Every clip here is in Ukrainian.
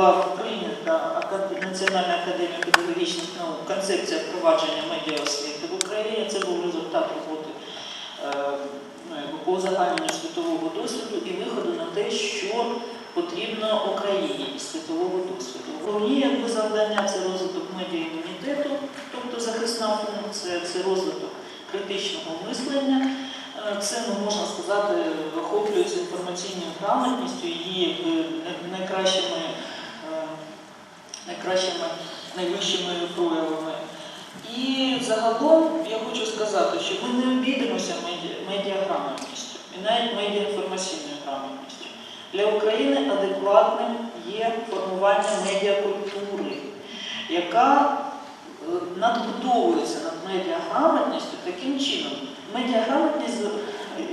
була прийнята Національна академія педагогічних наук концепція впровадження медіаосвіти в Україні. Це був результат роботи е, ну, по узагальненню світового досвіду і виходу на те, що потрібно Україні світового досвіду. Головні якби завдання це розвиток медіаімунітету, тобто захисна функція, це розвиток критичного мислення. Е, це ну, можна сказати, вихоплюється інформаційною грамотністю, її найкращими найкращими, найвищими проявами. І загалом я хочу сказати, що ми не обійдемося медіаграмотністю і навіть медіаінформаційною грамотністю. Для України адекватним є формування медіакультури, яка е, надбудовується над медіаграмотністю таким чином. Медіаграмотність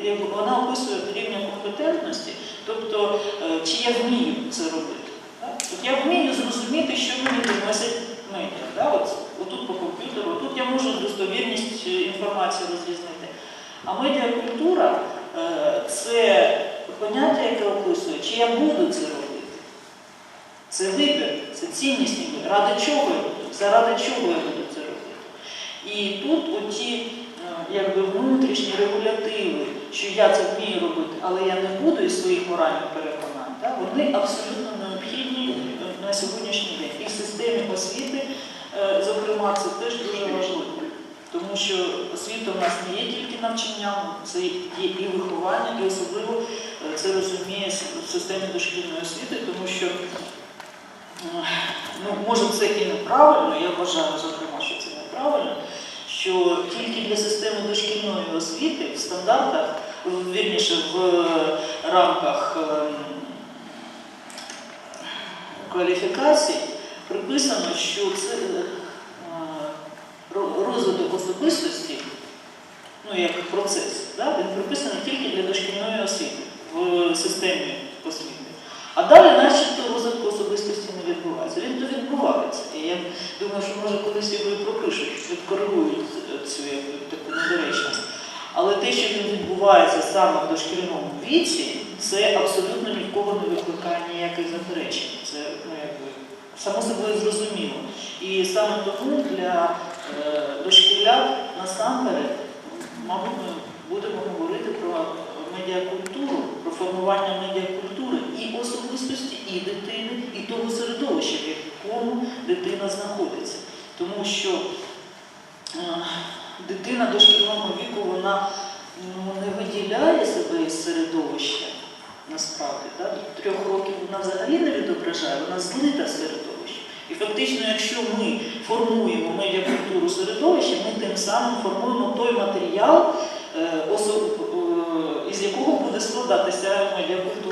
е, вона описує рівня компетентності, тобто е, чи я вмію це робити. От я вмію зрозуміти, що мені приносять медіа. Да? От, отут по комп'ютеру, тут я можу достовірність е, інформації розрізнити. А медіакультура е, це поняття, яке описує, чи я буду це робити. Це вибір, це вибір. Ради чого я буду? Заради чого я буду це робити? І тут оті е, якби внутрішні регулятиви, що я це вмію робити, але я не буду із своїх моральних переконань, так, вони абсолютно необхідні е, на сьогоднішній день. І в системі освіти, е, зокрема, це теж дуже важливо. Тому що освіта в нас не є тільки навчанням, це є і виховання, і особливо е, це розуміє в системі дошкільної освіти, тому що е, ну, може це і неправильно, я вважаю, зокрема, що це неправильно, що тільки для системи дошкільної освіти в стандартах, вірніше в рамках ем, кваліфікацій приписано, що це е, розвиток особистості, ну як процес, да, він приписаний тільки для дошкільної освіти в системі освіти. А далі начебто розвитку особистості не відбувається. Він то відбувається. І я думаю, що може колись його і пропишуть, відкоригують цю таку недоречність. Але те, що він відбувається саме в дошкільному віці, це абсолютно ні в кого не викликає ніяких заперечень. Це ну, само собою зрозуміло. І саме тому для е, насамперед, мабуть, ми будемо говорити про медіакультуру, про формування медіакультури і особистості, і дитини, і того середовища, в якому дитина знаходиться. Тому що е, дитина дошкільного віку вона ну, не виділяє себе із середовища насправді. Да? Трьох років вона взагалі не відображає, вона злита середовище. І фактично, якщо ми формуємо медіакультуру середовища, ми тим самим формуємо той матеріал, е, е, із якого буде складатися медіакультура.